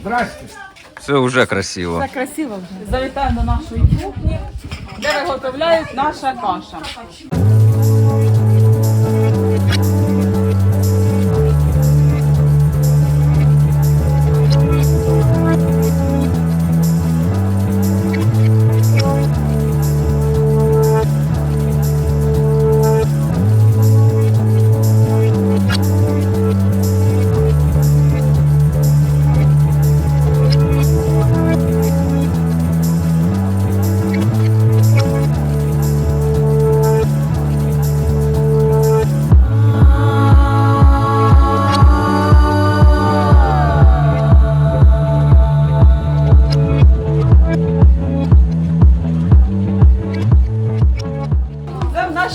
Здрасте. Все вже красиво. Все красиво вже. Завітаємо до нашої кухні, де виготовляють наша каша.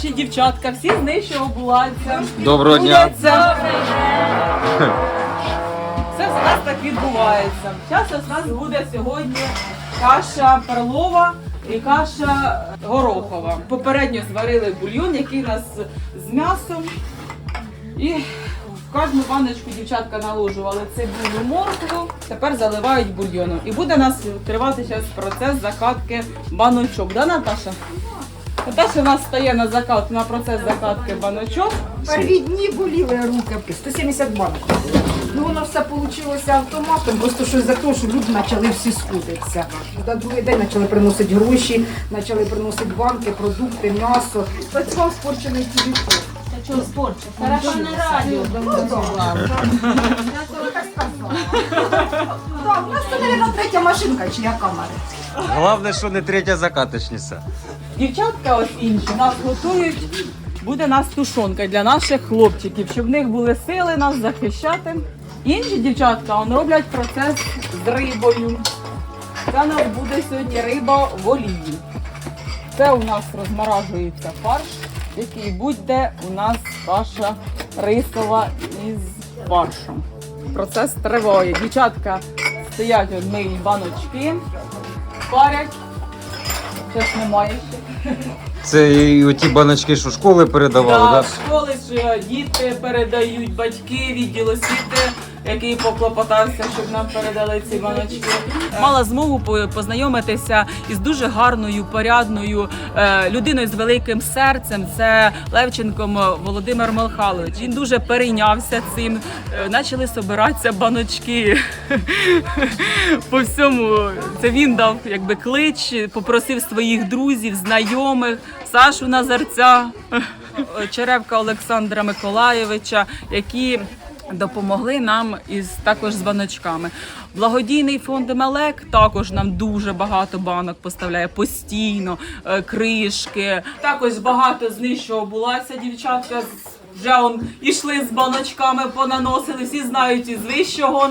Наші дівчатка, всі з нижчого булаться. Доброго дня. Все у нас так відбувається. Зараз у нас буде сьогодні каша перлова і каша горохова. Попередньо зварили бульйон, який у нас з м'ясом. І в кожну баночку дівчатка наложували цибулю моркву, тепер заливають бульйоном. І буде у нас тривати зараз процес закатки баночок. Да, Наташа? Наташа у нас стає на закат, на процес закатки баночок. Перві дні боліли руки, 170 банок. Ну воно все вийшло автоматом, просто що за те, що люди почали всі скудитися. На другий день почали приносити гроші, почали приносити банки, продукти, м'ясо. Працював спорчений телефон. Чого спорче? Хорошо на радіо. Так, у нас це, мабуть, третя машинка чи яка камера. Головне, що не третя закаточниця. Дівчатка ось інші нас готують. Буде нас тушонка для наших хлопчиків, щоб в них були сили нас захищати. Інші дівчатка он роблять процес з рибою. Це у нас буде сьогодні риба в олії. Це у нас розморажується фарш, який буде у нас каша рисова із фаршем. Процес триває. Дівчатка стоять миють баночки, парять. Щось немає. Це і оті баночки, що школи передавали, Да, так? школи ж е, діти передають, батьки, відділ освіти, який поклопотався, щоб нам передали ці баночки. Мала змогу по- познайомитися із дуже гарною, порядною е, людиною з великим серцем. Це Левченком Володимир Михайлович. Він дуже перейнявся цим. Е, Почали собиратися баночки по всьому. Це він дав якби клич, попросив своїх друзів, знайомих, Сашу Назарця, Черевка Олександра Миколаєвича, які допомогли нам із також з баночками. Благодійний фонд Мелек також нам дуже багато банок поставляє постійно, е, кришки. Також багато з булася дівчатка. з- Вже он ішли з баночками, понаносили. Всі знають із вищого.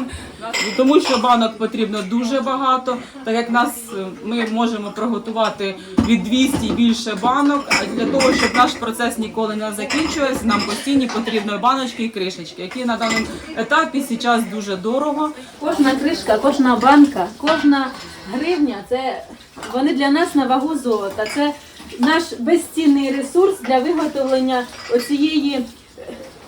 Тому що банок потрібно дуже багато, так як нас е, ми можемо приготувати від 200 і більше банок. А для того, щоб наш процес ніколи не закінчувався, нам постійні потрібні баночки і кришечки, які на даному етапі зараз дуже дорого. Кожна кришка, кожна банка, кожна гривня це вони для нас на вагу золота. Це наш безцінний ресурс для виготовлення оцієї.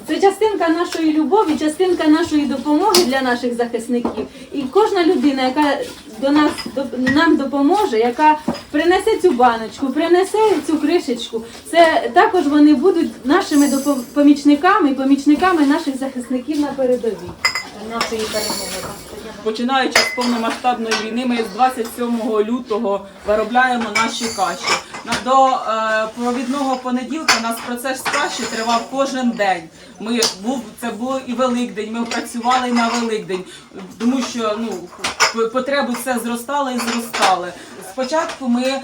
Це частинка нашої любові, частинка нашої допомоги для наших захисників. І кожна людина, яка до нас до- нам допоможе, яка принесе цю баночку, принесе цю кришечку, це також вони будуть нашими допо- помічниками і помічниками наших захисників на передовій. Нашої перемоги. Починаючи з повномасштабної війни, ми з 27 лютого виробляємо наші каші. До е, провідного понеділка нас процес каші тривав кожен день. Ми був це було і Великдень. Ми працювали на Великдень, тому що ну потреби все зростали і зростали. Спочатку ми е,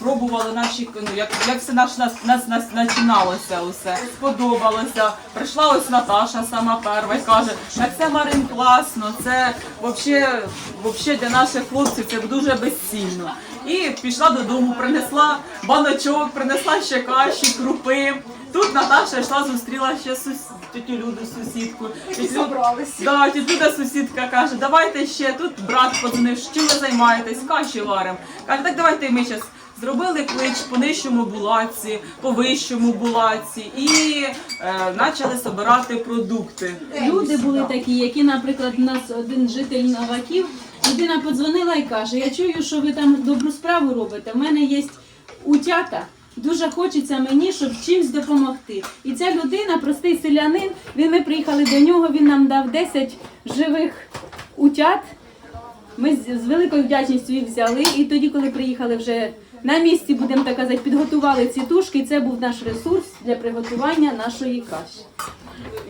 пробували наші ну, як, як все наш нас, нас, нас починалося усе. Сподобалося. Прийшла ось Наташа сама перша і каже, а це Марин класно, це вообще, вообще для наших хлопців це дуже безцінно. І пішла додому, принесла баночок, принесла ще каші, крупи. Тут Наташа йшла, зустріла ще сус... тетю Люду, сусідку. І зібралися. Да, тітя Люда сусідка каже, давайте ще тут брат подзвонив, чим ви займаєтесь, каші варимо. Каже, так давайте ми зараз Зробили клич по нижчому булаці, по вищому булаці і е, почали збирати продукти. Люди були такі, які, наприклад, у нас один житель Новаків, людина подзвонила і каже: Я чую, що ви там добру справу робите. У мене є утята. Дуже хочеться мені, щоб чимсь допомогти. І ця людина, простий селянин, він ми приїхали до нього, він нам дав 10 живих утят. Ми з, великою вдячністю їх взяли. І тоді, коли приїхали вже на місці, будемо так казати, підготували ці тушки. і Це був наш ресурс для приготування нашої каші.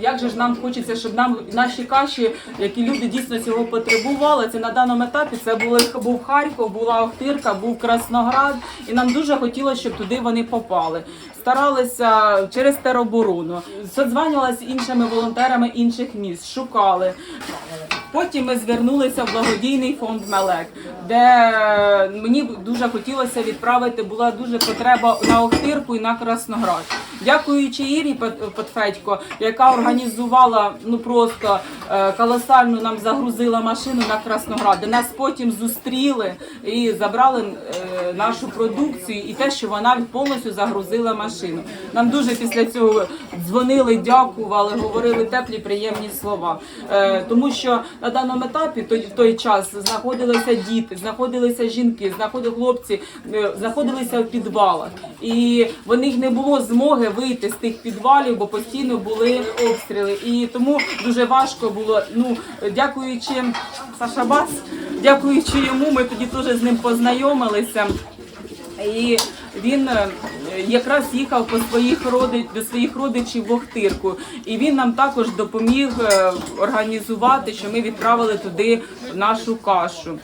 Як же ж нам хочеться, щоб нам наші каші, які люди дійсно цього потребували, це на даному етапі це були був Харків, була Охтирка, був Красноград, і нам дуже хотілося, щоб туди вони попали. Старалися через тероборону, созванювалися з іншими волонтерами інших міст, шукали. Потім ми звернулися в благодійний фонд Мелек, де мені дуже хотілося відправити. Була дуже потреба на Охтирку і на Красноград. Дякуючи Ірі Пет- яка організувала ну просто колосальну нам загрузила машину на Красноград, нас потім зустріли і забрали е, нашу продукцію і те, що вона повністю загрузила машину. Нам дуже після цього дзвонили, дякували, говорили теплі, приємні слова. Е, тому що на даному етапі в той час знаходилися діти, знаходилися жінки, знаходили хлопці, е, знаходилися в підвалах. І в них не було змоги вийти з тих підвалів, бо постійно були обстріли. І тому дуже важко було. Ну, дякуючи Саша Бас, дякуючи йому, ми тоді теж з ним познайомилися. І він е, якраз їхав по своїх родич до своїх родичів в Охтирку, і він нам також допоміг е, організувати, що ми відправили туди нашу кашу.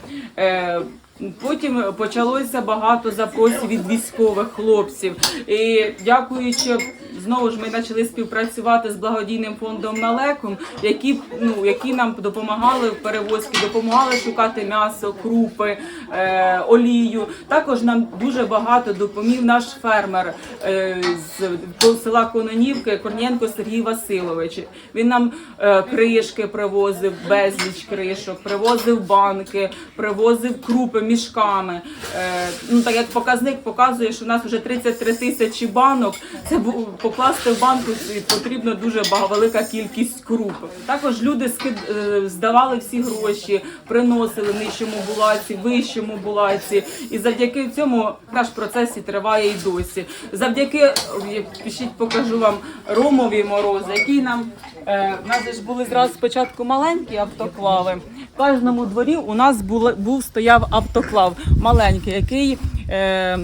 Потім почалося багато запросів від військових хлопців. І дякуючи знову ж ми почали співпрацювати з благодійним фондом Налеком, які ну які нам допомагали в перевозці, допомагали шукати м'ясо, крупи, е, олію. Також нам дуже багато допоміг наш фермер е, з села Кононівки Корнієнко Сергій Васильович. Він нам е, кришки привозив, безліч кришок, привозив банки, привозив крупи мішками. Е, ну так як показник показує, що у нас вже 33 тисячі банок. Це покласти в банку потрібно дуже велика кількість круп. Також люди скид, е, здавали всі гроші, приносили нижчому булаці, вищому булаці. І завдяки цьому наш процес і триває і досі. Завдяки е, пишіть, покажу вам Ромові морози, який нам е, у нас ж були зразу спочатку маленькі автоклави. В кожному дворі у нас був стояв автоклав маленький, який е,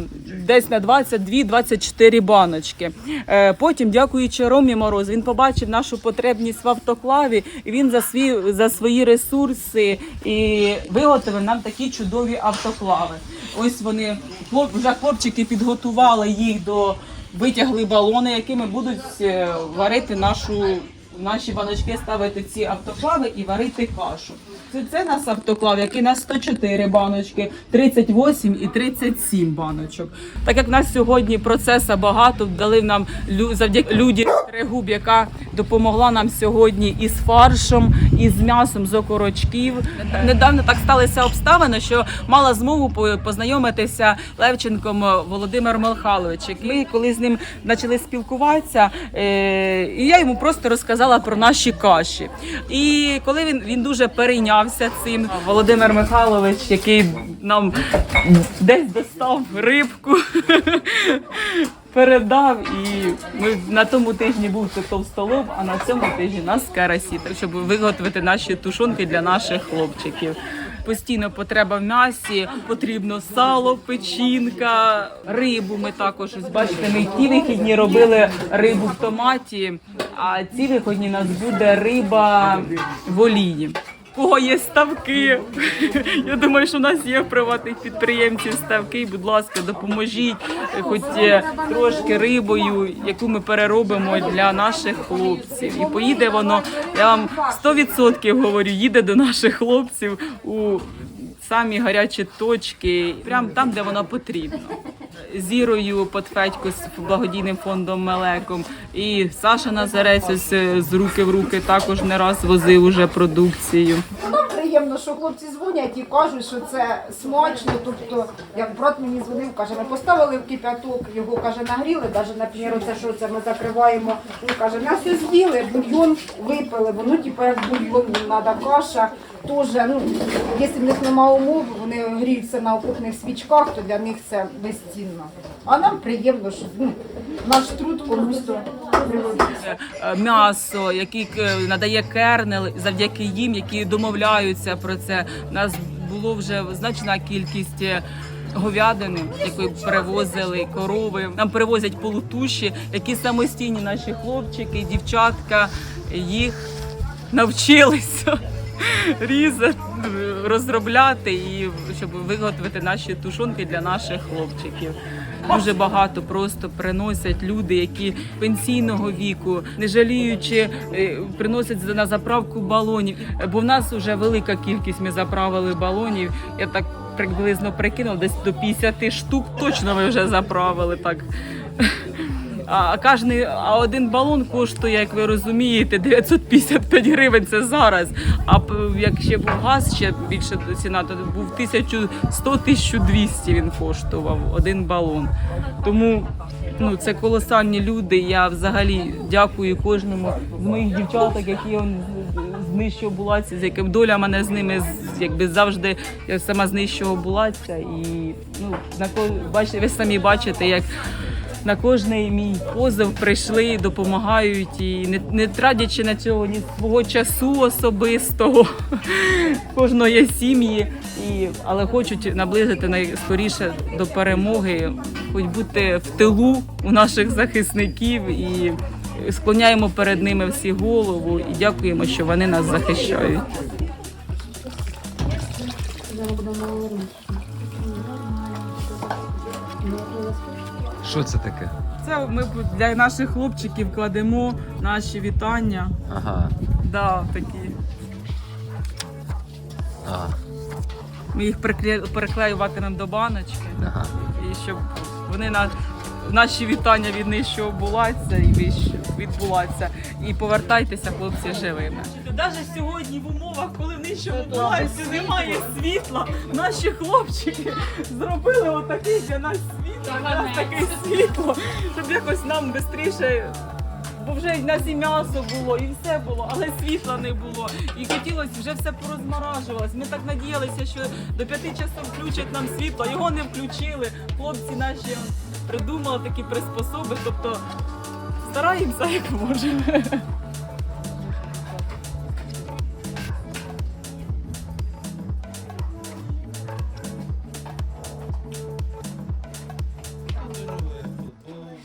десь на 22-24 баночки. Е, потім, дякуючи Ромі Мороз, він побачив нашу потребність в автоклаві, і він за свої, за свої ресурси і виготовив нам такі чудові автоклави. Ось вони вже хлопчики підготували їх до витягли балони, якими будуть е, варити нашу наші баночки ставити ці автоклави і варити кашу. Це, це нас автоклав, який на 104 баночки, 38 і 37 баночок. Так як нас сьогодні процеса багато, дали нам завдяки Люді Трегуб, яка допомогла нам сьогодні із фаршем, і з м'ясом з окорочків. Недавно так сталися обставини, що мала змогу по- познайомитися Левченком Володимир Михайлович. Ми коли з ним почали спілкуватися, е, і я йому просто розказала про наші каші. І коли він, він дуже перейнявся цим, Володимир Михайлович, який нам десь достав рибку. Передав і ми на тому тижні був товстолоб, а на цьому тижні нас карасі, щоб виготовити наші тушонки для наших хлопчиків. Постійно потреба в м'ясі, потрібно сало, печінка, рибу. Ми також ось бачите, ми ті вихідні робили рибу в томаті, а ці вихідні у нас буде риба в олії. Кого є ставки? Я думаю, що у нас є в приватних підприємців ставки. Будь ласка, допоможіть хоч е, трошки рибою, яку ми переробимо для наших хлопців. І поїде воно, я вам 100% говорю, їде до наших хлопців у самі гарячі точки, прямо там, де воно потрібно. З Ірою Потфедько з благодійним фондом Мелеком і Саша Назарець е, з руки в руки також не раз возив уже продукцію. Нам приємно що хлопці дзвонять і кажуть, що це смачно. Тобто, як брат мені дзвонив, каже, ми поставили в кип'яток, його каже, нагріли, навіть, наприклад, це що це ми закриваємо. Він каже, м'ясо з'їли, бульйон випили, воно типу як бульйон, треба каша. Теж, ну, якщо в них немає умов, вони гріються на окопних свічках, то для них це безцінно. А нам приємно, що ну, наш труд комусь то. Е, м'ясо, який е, надає кернел, завдяки їм, які домовляються про це. У нас було вже значна кількість. е, Говядини, яку перевозили корови, нам перевозять полутуші, які самостійні наші хлопчики, дівчатка їх навчилися різати, розробляти і щоб виготовити наші тушонки для наших хлопчиків. Дуже багато просто приносять люди, які пенсійного віку, не жаліючи, е, приносять на заправку балонів. Бо в нас вже велика кількість. Ми заправили балонів. Я так приблизно прикинув, десь до 50 штук точно ми вже заправили так. А кожний, а один балон коштує, як ви розумієте, 955 гривень. Це зараз. А п- як ще був газ, ще більше ціна, то був 1100-1200 він коштував один балон. Тому ну це колосальні люди. Я взагалі дякую кожному з моїх дівчаток, які он з нижчого булаця, з яким доля мене з ними якби завжди я сама з нижчого булаця. І ну на бачите, ви самі бачите, як на кожний мій позов прийшли, допомагають і не, не тратячи на цього ні свого часу особистого. Кожного є сім'ї, і, але хочуть наблизити найскоріше до перемоги, хоч бути в тилу у наших захисників і склоняємо перед ними всі голову і дякуємо, що вони нас захищають. Що це таке? Це ми для наших хлопчиків кладемо наші вітання. Ага. Да, такі. Ага. Ми їх прикле- переклеюватимемо до баночки, Ага. і щоб вони на наші вітання від нижчого булаться і вище відбулаться. І повертайтеся, хлопці, живими. Навіть сьогодні в умовах, коли в нижчому булаці немає світла, наші хлопчики зробили отакий для нас світло, для нас таке світло, щоб якось нам швидше Бо вже й нас і м'ясо було, і все було, але світла не було. І хотілося вже все порозморажувалось. Ми так надіялися, що до п'яти часов включать нам світло. Його не включили. Хлопці наші придумали такі приспособи. Тобто стараємося як можемо.